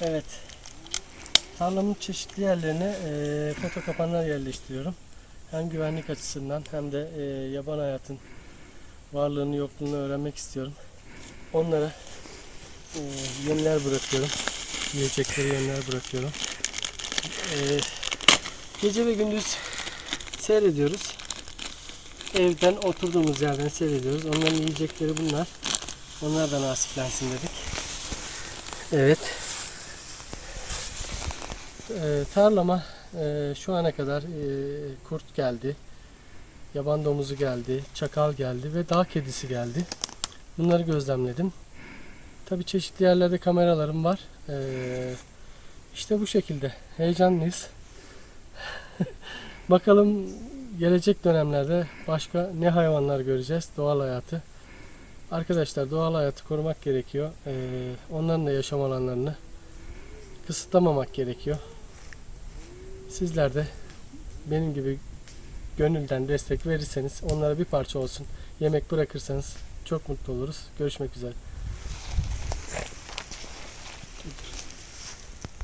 Evet. Tarlamın çeşitli yerlerine e, foto kapanlar yerleştiriyorum. Hem güvenlik açısından hem de e, yaban hayatın varlığını yokluğunu öğrenmek istiyorum. Onlara e, yemler bırakıyorum. Yiyecekleri yemler bırakıyorum. E, gece ve gündüz seyrediyoruz. Evden oturduğumuz yerden seyrediyoruz. Onların yiyecekleri bunlar. Onlar da nasiplensin dedik. Evet. Ee, tarlama e, şu ana kadar e, kurt geldi, yaban domuzu geldi, çakal geldi ve dağ kedisi geldi. Bunları gözlemledim. Tabii çeşitli yerlerde kameralarım var. Ee, işte bu şekilde heyecanlıyız. Bakalım gelecek dönemlerde başka ne hayvanlar göreceğiz, doğal hayatı. Arkadaşlar doğal hayatı korumak gerekiyor. Ee, onların da yaşam alanlarını kısıtlamamak gerekiyor. Sizler de benim gibi gönülden destek verirseniz onlara bir parça olsun yemek bırakırsanız çok mutlu oluruz. Görüşmek üzere.